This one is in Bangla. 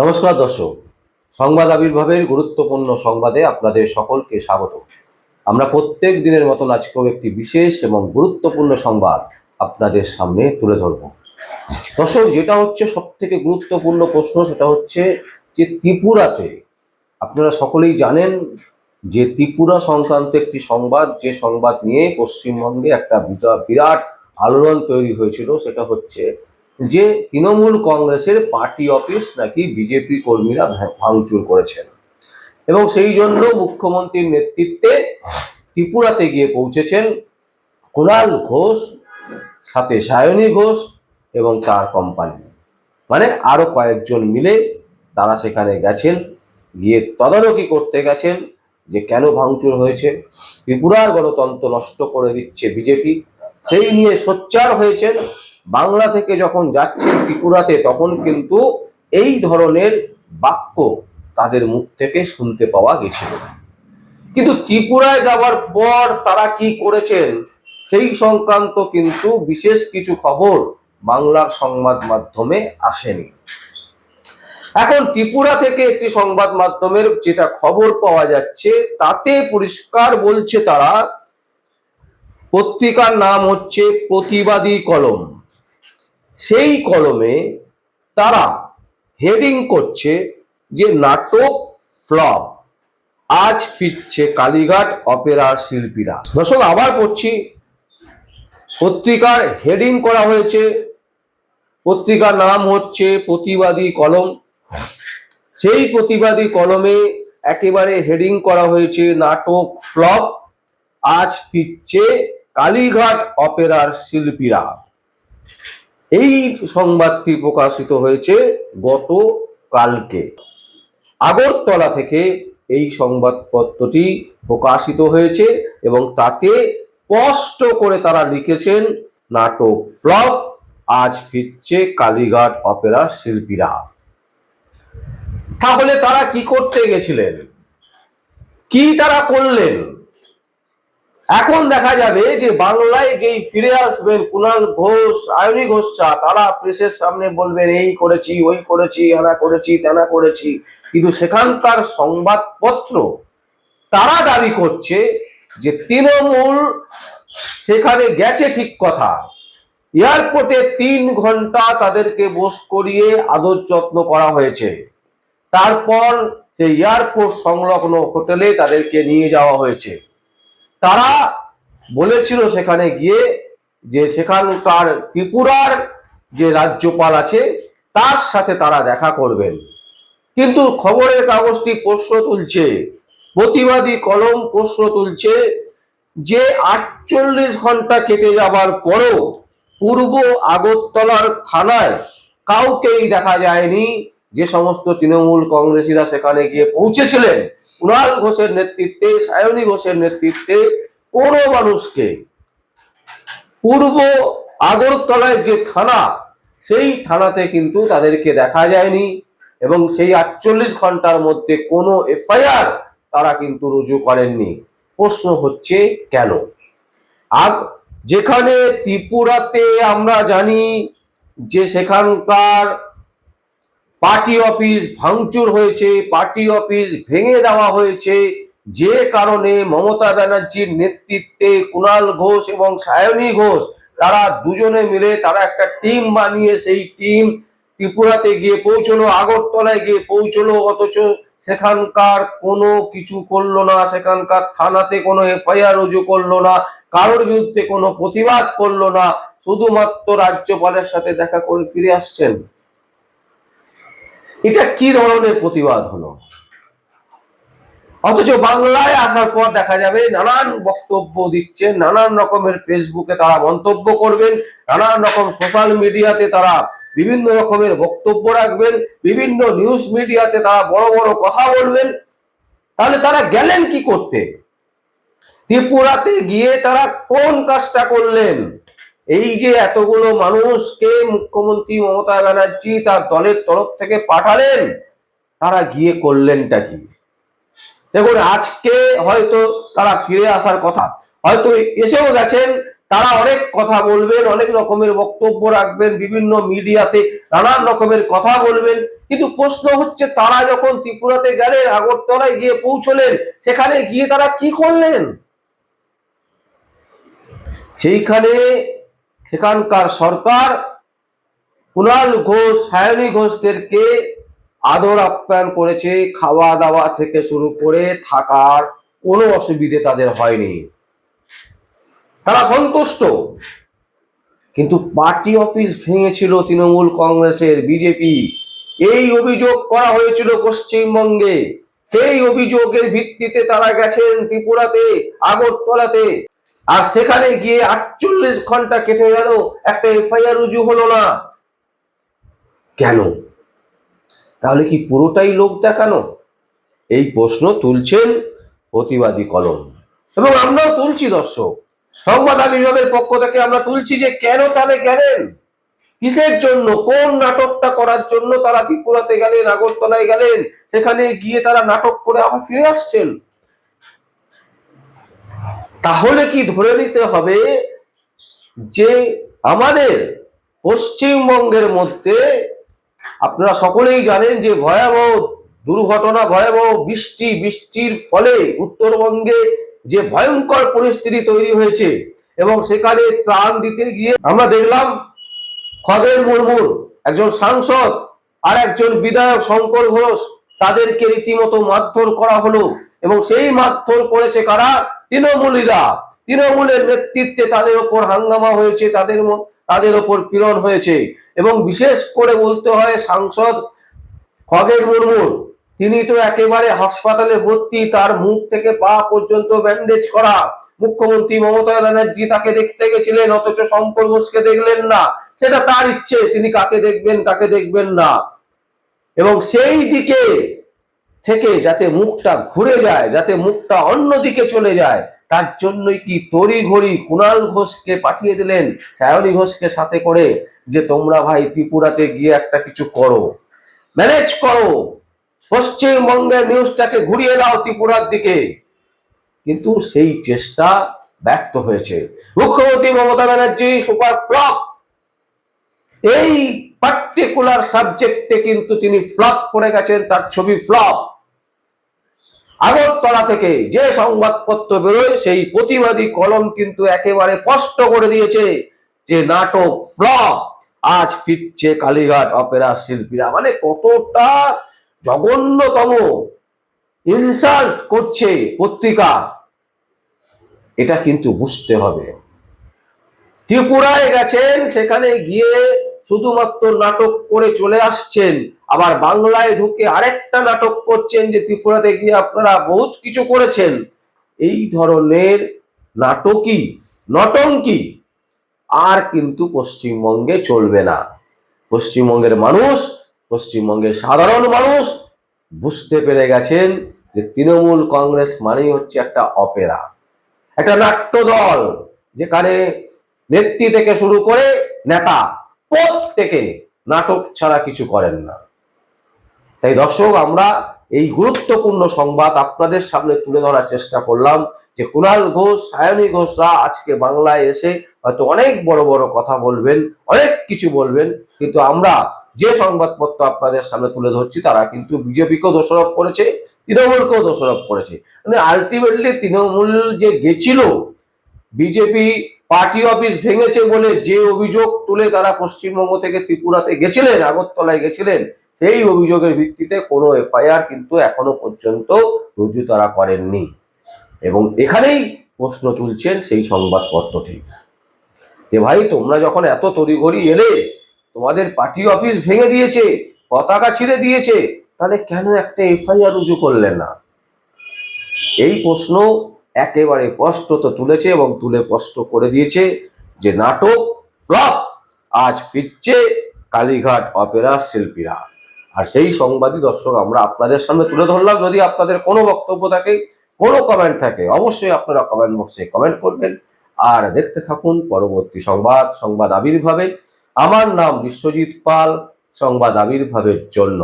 নমস্কার দর্শক। সংবাদ আবির্ভাবের গুরুত্বপূর্ণ সংবাদে আপনাদের সকলকে স্বাগত। আমরা প্রত্যেক দিনের মতন আজকেও একটি বিশেষ এবং গুরুত্বপূর্ণ সংবাদ আপনাদের সামনে তুলে ধরব। দর্শক, যেটা হচ্ছে সব থেকে গুরুত্বপূর্ণ প্রশ্ন, সেটা হচ্ছে যে ত্রিপুরাতে, আপনারা সকলেই জানেন যে ত্রিপুরা সংক্রান্ত একটি সংবাদ, যে সংবাদ নিয়ে পশ্চিমবঙ্গে একটা বিরা- বিরাট আলোড়ন তৈরি হয়েছিল, সেটা হচ্ছে যে তৃণমূল কংগ্রেসের পার্টি অফিস নাকি বিজেপি কর্মীরা ভাঙচুর করেছেন। এবং সেই জন্য মুখ্যমন্ত্রীর নেতৃত্বে ত্রিপুরাতে গিয়ে পৌঁছেছেন কুণাল ঘোষ, সাথে সায়নী ঘোষ এবং তার কোম্পানি মানে আরও কয়েকজন মিলে তারা সেখানে গেছেন, গিয়ে তদারকি করতে গেছেন যে কেন ভাঙচুর হয়েছে। ত্রিপুরার গণতন্ত্র নষ্ট করে দিচ্ছে বিজেপি। সেই নিয়ে সোচ্চার হয়েছেন বাংলা থেকে যখন যাচ্ছেন ত্রিপুরাতে, তখন কিন্তু এই ধরনের বাক্য তাদের মুখ থেকে শুনতে পাওয়া গেছিল। কিন্তু ত্রিপুরায় যাওয়ার পর তারা কি করেছেন, সেই সংক্রান্ত কিন্তু বিশেষ কিছু খবর বাংলার সংবাদ মাধ্যমে আসেনি। এখন ত্রিপুরা থেকে একটি সংবাদ মাধ্যমের যেটা খবর পাওয়া যাচ্ছে, তাতে পরিষ্কার বলছে তারা, পত্রিকার নাম হচ্ছে প্রতিবাদী কলম। সেই কলমে তারা হেডিং করছে যে নাটক ফ্লপ। আজ ফিরছে কালীঘাট অপেরার শিল্পীরা। দর্শক আবার পড়ছি। পত্রিকার হেডিং করা হয়েছে। পত্রিকার নাম হচ্ছে প্রতিবাদী কলম। সেই প্রতিবাদী কলমে একেবারে হেডিং করা হয়েছে নাটক ফ্লপ। আজ ফিরছে কালীঘাট অপেরার শিল্পীরা। এই সংবাদটি প্রকাশিত হয়েছে গত কালকে আগরতলা থেকে এই সংবাদপত্রটি প্রকাশিত হয়েছে এবং তাতে স্পষ্ট করে তারা লিখেছেন, নাটক ফ্লপ, আজ ফিরছে কালীঘাট অপেরা শিল্পীরা। তাহলে তারা কি করতে গেছিলেন? কি তারা করলেন? এখন দেখা যাবে যে বাংলায় যেই ফিরে আসবেন কুণাল ঘোষ আয়নী ঘোষ চা, তারা প্রেসের সামনে বলবেন, এই করেছি, ওই করেছি, এনা করেছি, তেনা করেছি। কিন্তু সেখানকার সংবাদপত্র তারা দাবি করছে যে তৃণমূল সেখানে গেছে ঠিক কথা। এয়ারপোর্টে তিন ঘণ্টা তাদেরকে বোস করিয়ে আদর যত্ন করা হয়েছে। তারপর সেই এয়ারপোর্ট সংলগ্ন হোটেলে তাদেরকে নিয়ে যাওয়া হয়েছে। তারা বলেছিল সেখানে গিয়ে যে সেখানকার ত্রিপুরার যে রাজ্যপাল আছে, তার সাথে তারা দেখা করবেন। কিন্তু খবরের কাগজটি প্রশ্ন তুলছে, প্রতিবাদী কলম প্রশ্ন তুলছে যে আটচল্লিশ ঘণ্টা কেটে যাবার পরও পূর্ব আগরতলার থানায় কাউকেই দেখা যায়নি। যে সমস্ত তৃণমূল কংগ্রেসীরা সেখানে গিয়ে পৌঁছেছিলেন, কুণাল ঘোষের নেতৃত্বে, সায়নী ঘোষের নেতৃত্বে, কোনো মানুষকে পূর্ব আগরতলায় যে থানা, সেই থানাতে কিন্তু তাদেরকে দেখা যায়নি এবং সেই আটচল্লিশ ঘণ্টার মধ্যে কোনো এফআইআর তারা কিন্তু রুজু করেননি। প্রশ্ন হচ্ছে কেন? আর যেখানে ত্রিপুরাতে আমরা জানি যে সেখানকার পার্টি অফিস ভাঙচুর হয়েছে, পার্টি অফিস ভেঙে দেওয়া হয়েছে। যে কারণে মমতা ব্যানার্জির নেতৃত্বে কুণাল ঘোষ এবং সায়নী ঘোষ, তারা দুজনে মিলে তারা একটা টিম বানিয়ে সেই টিম ত্রিপুরাতে গিয়ে পৌঁছলো, আগরতলায় গিয়ে পৌঁছলো, অথচ সেখানকার কোনো কিছু করল না, সেখানকার থানাতে কোনো এফআইআর রুজু করল না, কারোর বিরুদ্ধে কোনো প্রতিবাদ করল না, শুধুমাত্র রাজ্যপালের সাথে দেখা করে ফিরে আসছেন। এটা কি ধরনের প্রতিবাদ হলো? অথচ বাংলায় আসার পর দেখা যাবে নানান বক্তব্য দিচ্ছেন নানান রকমের ফেসবুকে তারা মন্তব্য করবেন, নানান রকম সোশ্যাল মিডিয়াতে তারা বিভিন্ন রকমের বক্তব্য রাখবেন, বিভিন্ন নিউজ মিডিয়াতে তারা বড় বড় কথা বলবেন। তাহলে তারা গেলেন কি করতে? ত্রিপুরাতে গিয়ে তারা কোন কাজটা করলেন? এই যে এতগুলো মানুষকে মুখ্যমন্ত্রী মমতা ব্যানার্জি তার দলের তরফ থেকে পাঠালেন, তারা গিয়ে করলেনটা কি? দেখুন, আজকে হয়তো তারা ফিরে আসার কথা, হয়তো এসেও গেছেন, তারা অনেক কথা বলবেন, অনেক রকমের বক্তব্য রাখবেন, বিভিন্ন মিডিয়াতে নানান রকমের কথা বলবেন, কিন্তু প্রশ্ন হচ্ছে তারা যখন ত্রিপুরাতে গেলেন, আগরতলায় গিয়ে পৌঁছলেন, সেখানে গিয়ে তারা কি করলেন? সেইখানে সেখানকার সরকার কুণাল ঘোষ, সায়নী ঘোষদেরকে আদর আপ্যায়ন করেছে খাওয়া দাওয়া থেকে শুরু করে থাকার কোনো অসুবিধে তাদের হয়নি। তারা সন্তুষ্ট। কিন্তু পার্টি অফিস ভেঙেছিল তৃণমূল কংগ্রেসের বিজেপি। এই অভিযোগ করা হয়েছিল পশ্চিমবঙ্গে। সেই অভিযোগের ভিত্তিতে তারা গেছেন ত্রিপুরাতে, আগরতলাতে। আর সেখানে গিয়ে আটচল্লিশ ঘণ্টা কেটে গেল, একটা এফআইআর রুজু হলো না। কেন? তাহলে কি পুরোটাই লোক দেখানো? এই প্রশ্ন তুলছেন প্রতিবাদী কলম। এবং আমরাও তুলছি, দর্শক। সংবাদ আবির্ভাবের পক্ষ থেকে আমরা তুলছি যে কেন তাহলে গেলেন? কিসের জন্য? কোন নাটকটা করার জন্য তারা ত্রিপুরাতে গেলেন, আগরতলায় গেলেন? সেখানে গিয়ে তারা নাটক করে আবার ফিরে আসছেন। তাহলে কি ধরে নিতে হবে যে আমাদের পশ্চিমবঙ্গের মধ্যে আপনারা সকলেই জানেন যে ভয়াবহ দুর্ঘটনা, ভয়াবহ বৃষ্টি, বৃষ্টির ফলে উত্তরবঙ্গে যে ভয়ঙ্কর পরিস্থিতি তৈরি হয়েছে এবং সেখানে ত্রাণ দিতে গিয়ে আমরা দেখলাম খগেন মুর্মুর, একজন সাংসদ আর একজন বিধায়ক শঙ্কর ঘোষ তাদেরকে রীতিমতো মারধর করা হলো এবং সেই মারধর করেছে কারা? তৃণমূলীরা, তৃণমূলের নেতৃত্বে তাদের ওপর হাঙ্গামা হয়েছে, তাদের তাদের ওপর পীড়ন হয়েছে। এবং বিশেষ করে বলতে হয় সাংসদ খগের মুর্মুর, তিনি তো একেবারে হাসপাতালে ভর্তি, তার মুখ থেকে পা পর্যন্ত ব্যান্ডেজ করা। মুখ্যমন্ত্রী মমতা ব্যানার্জি তাকে দেখতে গেছিলেন, অথচ শঙ্কর ঘোষকে দেখলেন না। সেটা তার ইচ্ছে, তিনি কাকে দেখবেন কাকে দেখবেন না। এবং সেই দিকে থেকে যাতে মুখটা ঘুরে যায়, যাতে মুখটা অন্যদিকে চলে যায়, তার জন্যই কি তড়ি ঘড়ি কুণাল ঘোষকে পাঠিয়ে দিলেন সায়নী ঘোষকে সাথে করে যে তোমরা ভাই ত্রিপুরাতে গিয়ে একটা কিছু করো। ম্যানেজ করো। পশ্চিমবঙ্গের নিউজটাকে ঘুরিয়ে দাও ত্রিপুরার দিকে। কিন্তু সেই চেষ্টা ব্যর্থ হয়েছে। মুখ্যমন্ত্রী মমতা ব্যানার্জি সুপার ফ্লপ। এই পার্টিকুলার সাবজেক্টে কিন্তু তিনি ফ্লপ করে গেছেন, তার ছবি ফ্লপ। আগরতলা থেকে যে সংবাদপত্র বেরোয়, সেই প্রতিবাদী কলম কিন্তু একেবারে স্পষ্ট করে দিয়েছে যে নাটক ফ্লপ। আজ ফিরছে কালীঘাট অপেরা শিল্পীরা। মানে কতটা জঘন্যতম ইনসাল্ট করছে পত্রিকা। এটা কিন্তু বুঝতে হবে। ত্রিপুরায় গেছেন, সেখানে গিয়ে শুধুমাত্র নাটক করে চলে আসছেন, আবার বাংলায় ঢুকে আরেকটা নাটক করছেন যে ত্রিপুরাতে গিয়ে আপনারা বহুত কিছু করেছেন। এই ধরনের নাটকই নটঙ্কি আর কিন্তু পশ্চিমবঙ্গে চলবে না। পশ্চিমবঙ্গের মানুষ, পশ্চিমবঙ্গের সাধারণ মানুষ বুঝতে পেরে গেছেন যে তৃণমূল কংগ্রেস মানেই হচ্ছে একটা অপেরা। একটা নাট্য দল যেখানে নেত্রী থেকে শুরু করে নেতা। প্রত্যেকে নাটক ছাড়া কিছু করেন না। তাই দর্শক, আমরা এই গুরুত্বপূর্ণ সংবাদ আপনাদের সামনে তুলে ধরার চেষ্টা করলাম যে কুণাল ঘোষ, সায়নী ঘোষরা আজকে বাংলায় এসে হয়তো অনেক বড় বড় কথা বলবেন, অনেক কিছু বলবেন, কিন্তু আমরা যে সংবাদপত্র আপনাদের সামনে তুলে ধরছি, তারা কিন্তু বিজেপিকেও দোষারোপ করেছে, তৃণমূলকেও দোষারোপ করেছে। মানে আলটিমেটলি তৃণমূল যে গেছিল, বিজেপি পার্টি অফিস ভেঙেছে বলে যে অভিযোগ তুলে তারা পশ্চিমবঙ্গ থেকে ত্রিপুরাতে গেছিলেন, আগরতলায় গেছিলেন, সেই অভিযোগের ভিত্তিতে কোনো এফআইআর কিন্তু এখনও পর্যন্ত রুজু তারা করেননি। এবং এখানেই প্রশ্ন তুলছেন সেই সংবাদপত্রটি যে ভাই, তোমরা যখন এত তড়িঘড়ি এলে তোমাদের পার্টি অফিস ভেঙে দিয়েছে, পতাকা ছিঁড়ে দিয়েছে, তাহলে কেন একটা এফআইআর রুজু করলেন না? এই প্রশ্ন একেবারে স্পষ্টত তুলেছে এবং তুলে স্পষ্ট করে দিয়েছে যে নাটক ফ্লপ। আজ ফিরছে কালীঘাট অপেরা শিল্পীরা। আর সেই সংবাদই দর্শক, আমরা আপনাদের সামনে তুলে ধরলাম। যদি আপনাদের কোনো বক্তব্য থাকে, কোনো কমেন্ট থাকে, অবশ্যই আপনারা কমেন্ট বক্সে কমেন্ট করবেন। আর দেখতে থাকুন পরবর্তী সংবাদ সংবাদ আবির্ভাবে। আমার নাম বিশ্বজিৎ পাল, সংবাদ আবির্ভাবের জন্য।